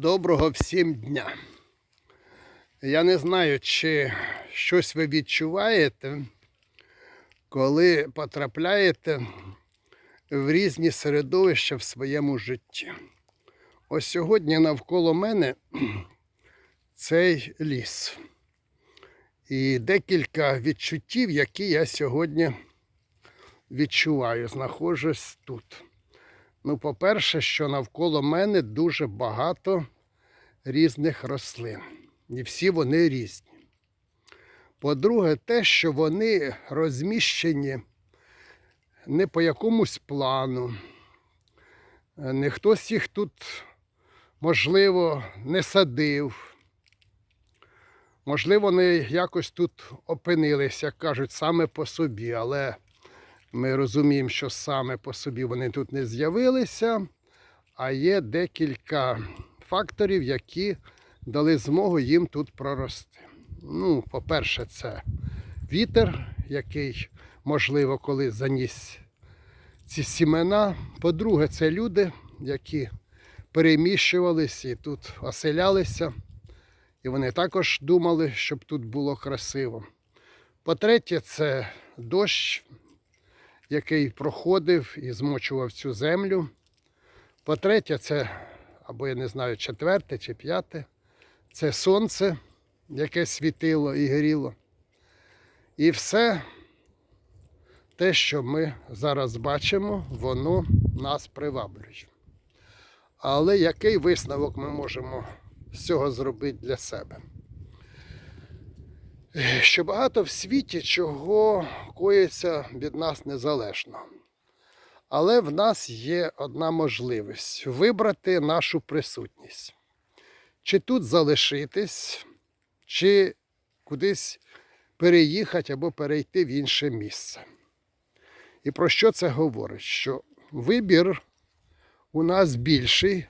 Доброго всім дня. Я не знаю, чи щось ви відчуваєте, коли потрапляєте в різні середовища в своєму житті. Ось сьогодні навколо мене цей ліс. І декілька відчуттів, які я сьогодні відчуваю, знаходжусь тут. Ну, по-перше, що навколо мене дуже багато різних рослин. І всі вони різні. По-друге, те, що вони розміщені не по якомусь плану. Не хтось їх тут, можливо, не садив. Можливо, вони якось тут опинилися, як кажуть, саме по собі, але ми розуміємо, що саме по собі вони тут не з'явилися, а є декілька факторів, які дали змогу їм тут прорости. Ну, по-перше, це вітер, який, можливо, коли заніс ці сімена. По-друге, це люди, які переміщувалися і тут оселялися. І вони також думали, щоб тут було красиво. По-третє, це дощ, який проходив і змочував цю землю. По-третє, це, або я не знаю, четверте чи п'яте, це сонце, яке світило і горіло. І все те, що ми зараз бачимо, воно нас приваблює. Але який висновок ми можемо з цього зробити для себе? Що багато в світі чого коїться від нас незалежно. Але в нас є одна можливість вибрати нашу присутність. Чи тут залишитись, чи кудись переїхати або перейти в інше місце. І про що це говорить? Що вибір у нас більший,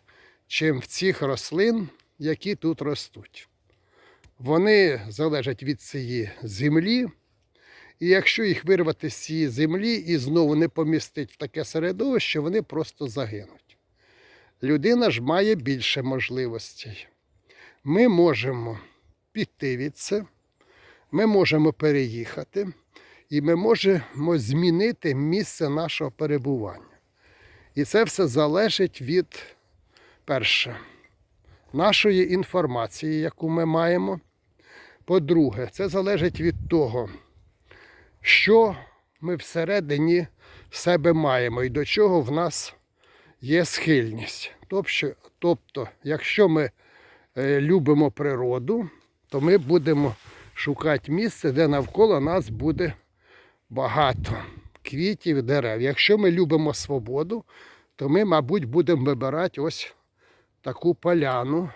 ніж в цих рослин, які тут ростуть. Вони залежать від цієї землі. І якщо їх вирвати з цієї землі і знову не помістити в таке середовище, вони просто загинуть. Людина ж має більше можливостей. Ми можемо піти від це, ми можемо переїхати, і ми можемо змінити місце нашого перебування. І це все залежить від перше, нашої інформації, яку ми маємо. По-друге, це залежить від того, що ми всередині себе маємо і до чого в нас є схильність. Тобто, тобто якщо ми е, любимо природу, то ми будемо шукати місце, де навколо нас буде багато квітів, дерев. Якщо ми любимо свободу, то ми, мабуть, будемо вибирати ось таку поляну,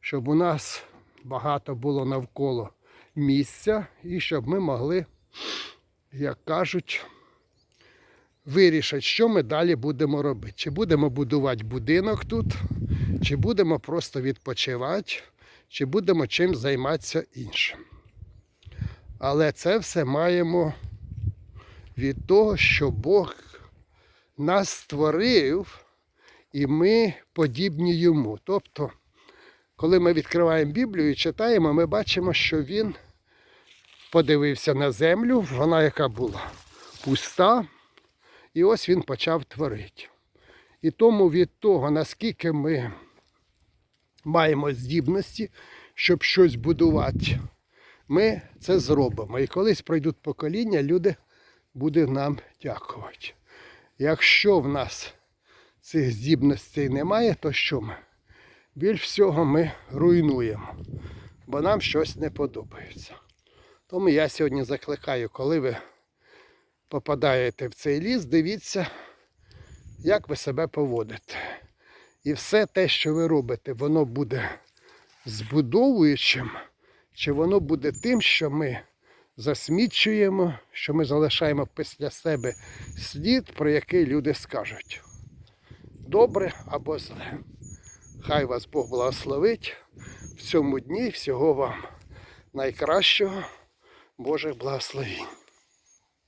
щоб у нас багато було навколо місця, і щоб ми могли, як кажуть, вирішити, що ми далі будемо робити. Чи будемо будувати будинок тут, чи будемо просто відпочивати, чи будемо чим займатися іншим. Але це все маємо від того, що Бог нас створив, і ми подібні йому. Тобто коли ми відкриваємо Біблію і читаємо, ми бачимо, що він подивився на землю, вона яка була пуста, і ось він почав творити. І тому від того, наскільки ми маємо здібності, щоб щось будувати, ми це зробимо. І колись пройдуть покоління, люди будуть нам дякувати. Якщо в нас цих здібностей немає, то що ми? Більш всього ми руйнуємо, бо нам щось не подобається. Тому я сьогодні закликаю, коли ви попадаєте в цей ліс, дивіться, як ви себе поводите. І все те, що ви робите, воно буде збудовуючим, чи воно буде тим, що ми засмічуємо, що ми залишаємо після себе слід, про який люди скажуть. Добре або зле. Хай вас Бог благословить в цьому дні всього вам найкращого Божих благословень.